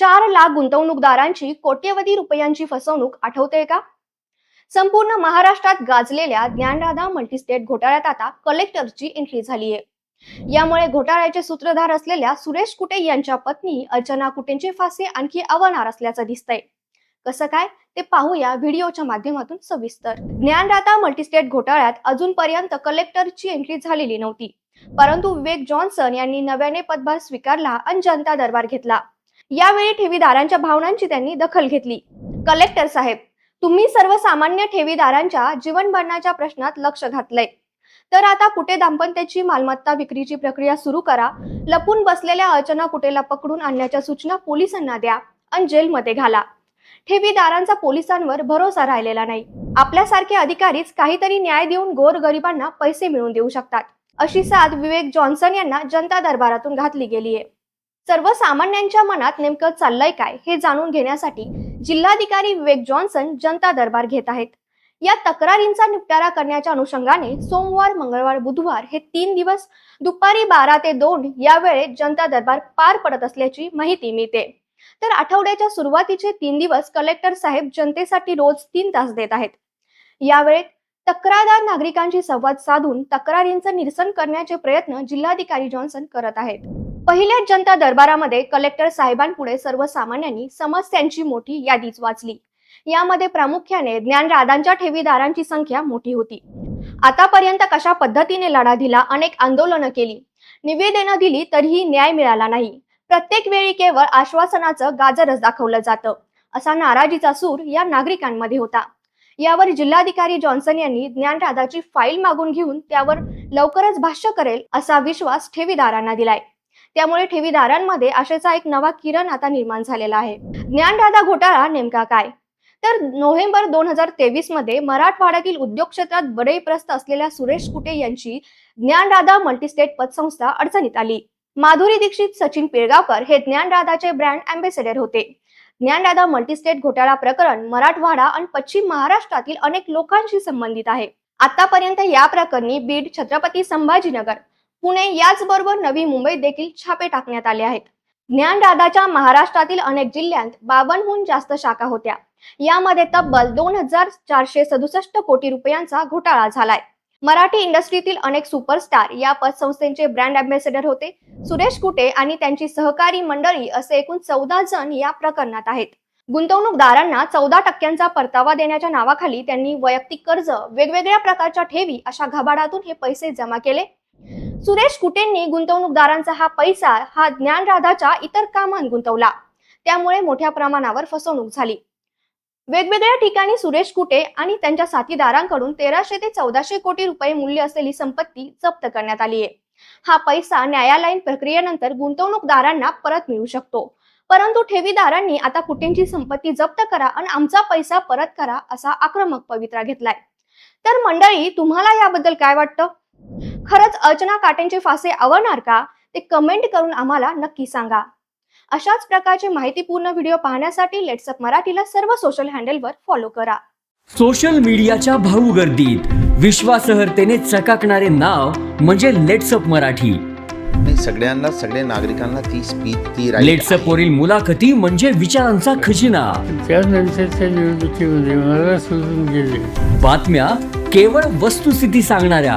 चार लाख गुंतवणूकदारांची कोट्यवधी रुपयांची फसवणूक आठवते का? संपूर्ण महाराष्ट्रात गाजलेल्या ज्ञानराधा मल्टीस्टेट घोटाळ्यात आता कलेक्टरची एंट्री झाली आहे यामुळे घोटाळ्याचे सूत्रधार असलेल्या सुरेश कुटे यांच्या पत्नी अर्चना कुटेंचे फासे आणखी आव्हानार असल्याचं दिसतंय. कसं काय? ते पाहूया व्हिडिओच्या माध्यमातून सविस्तर. ज्ञानराधा मल्टीस्टेट घोटाळ्यात अजूनपर्यंत कलेक्टरची एंट्री झालेली नव्हती. परंतु विवेक जॉन्सन यांनी नव्याने पदभार स्वीकारला आणि जनता दरबार घेतला. यावेळी ठेवीदारांच्या भावनांची त्यांनी दखल घेतली. कलेक्टर साहेब तुम्ही सर्वसामान्य ठेवीदारांच्या जीवनभरणाच्या प्रश्नात लक्ष घातलंय. तर आता कुटे दाम्पत्याची मालमत्ता विक्रीची प्रक्रिया सुरू करा. लपून बसलेल्या अर्चना कुटेला पकडून आणण्याच्या सूचना पोलिसांना द्या आणि जेलमध्ये घाला. ठेवीदारांचा पोलिसांवर भरोसा राहिलेला नाही. आपल्यासारखे अधिकारीच काहीतरी न्याय देऊन गोर गरिबांना पैसे मिळवून देऊ शकतात. अशी साथ विवेक जॉन्सन यांना जनता दरबारातून घातली गेली आहे सर्वसामान्यांच्या मनात नेमकं चाललंय काय हे जाणून घेण्यासाठी जिल्हाधिकारी विवेक जॉन्सन जनता दरबार घेत आहेत. या तक्रारींचा निपटारा करण्याच्या अनुषंगाने सोमवार मंगळवार बुधवार हे तीन दिवस दुपारी बारा ते दोन या वेळेत जनता दरबार पार पडत असल्याची माहिती मिळते. तर आठवड्याच्या सुरुवातीचे तीन दिवस कलेक्टर साहेब जनतेसाठी रोज तीन तास देत आहेत. यावेळेत तक्रारदार नागरिकांशी संवाद साधून तक्रारींचं निरसन करण्याचे प्रयत्न जिल्हाधिकारी जॉन्सन करत आहेत. पहिल्या जनता दरबारामध्ये कलेक्टर साहेबांपुढे सर्वसामान्यांनी समस्यांची मोठी यादीच वाचली. यामध्ये प्रामुख्याने ज्ञानराधांच्या ठेवीदारांची संख्या मोठी होती. आतापर्यंत कशा पद्धतीने लढा दिला अनेक आंदोलनं केली. निवेदनं दिली तरीही न्याय मिळाला नाही. प्रत्येक वेळी केवळ आश्वासनाचं गाजरच दाखवलं जातं असा नाराजीचा सूर या नागरिकांमध्ये होता. यावर जिल्हाधिकारी जॉन्सन यांनी ज्ञानराधाची फाईल मागून घेऊन त्यावर लवकरच भाष्य करेल असा विश्वास ठेवीदारांना दिलाय. त्यामुळे ठेवीदारांमध्ये आशेचा एक नवा किरण आता निर्माण झालेला आहे. ज्ञानदादा घोटाळा नेमका काय? तर नोव्हेंबर दोन हजार तेवीसमध्ये मराठवाड्यातील उद्योग क्षेत्रात बडईप्रस्त असलेल्या सुरेश कुटे यांची ज्ञानदादा मल्टीस्टेट पतसंस्था अडचणीत आली. माधुरी दीक्षित सचिन पिळगावकर हे ज्ञानराधाचे ब्रँड अँबेसेडर होते. ज्ञानदादा मल्टीस्टेट घोटाळा प्रकरण मराठवाडा आणि पश्चिम महाराष्ट्रातील अनेक लोकांशी संबंधित आहे. आतापर्यंत या प्रकरणी बीड छत्रपती संभाजीनगर पुणे याचबरोबर नवी मुंबईत देखील छापे टाकण्यात आले आहेत. ज्ञानदादाच्या महाराष्ट्रातील अनेक जिल्ह्यांत बावनहून जास्त शाखा होत्या. यामध्ये तब्बल दोन हजार चारशे सदुसष्ट कोटी रुपयांचा घोटाळा झालाय. मराठी इंडस्ट्रीतील अनेक सुपरस्टार या पतसंस्थेचे ब्रँड अँबॅसेडर होते. सुरेश कुटे आणि त्यांची सहकारी मंडळी असे एकूण चौदा जण या प्रकरणात आहेत. गुंतवणूकदारांना चौदा टक्क्यांचा परतावा देण्याच्या नावाखाली त्यांनी वैयक्तिक कर्ज वेगवेगळ्या प्रकारच्या ठेवी अशा घबाडातून हे पैसे जमा केले. सुरेश कुटेंनी गुंतवणूकदारांचा हा पैसा हा ज्ञानराधाच्या इतर कामात गुंतवला. त्यामुळे मोठ्या प्रमाणावर फसवणूक झाली. वेगवेगळ्या ठिकाणी सुरेश कुटे आणि त्यांच्या साथीदारांकडून तेराशे ते चौदाशे कोटी रुपये मूल्य असलेली संपत्ती जप्त करण्यात आली आहे हा पैसा न्यायालयीन प्रक्रियेनंतर गुंतवणूकदारांना परत मिळू शकतो. परंतु ठेवीदारांनी आता कुटेंची संपत्ती जप्त करा आणि आमचा पैसा परत करा असा आक्रमक पवित्रा घेतलाय. तर मंडळी तुम्हाला याबद्दल काय वाटतं? खरंच अर्चना काटेंचे फासे आवडणार का? ते कमेंट करून आम्हाला नक्की सांगा. अशाच प्रकारचे माहितीपूर्ण व्हिडिओ पाहण्यासाठी लेट्सअप मराठीला सर्व सोशल हँडलवर फॉलो करा. सोशल मीडियाच्या भाऊ गर्दीत विश्वासार्हतेने चकाकणारे नाव म्हणजे लेट्सअप मराठी. नाही सगळ्यांना सगळ्या नागरिकांना ती स्पीच ती right लेट्सअप आहे. वरील मुलाखती म्हणजे विचारांचा खजिना. त्यानंतरच्या निवडणुकीमध्ये मला सोडून गेले. बातम्या केवळ वस्तुस्थिती सांगणाऱ्या.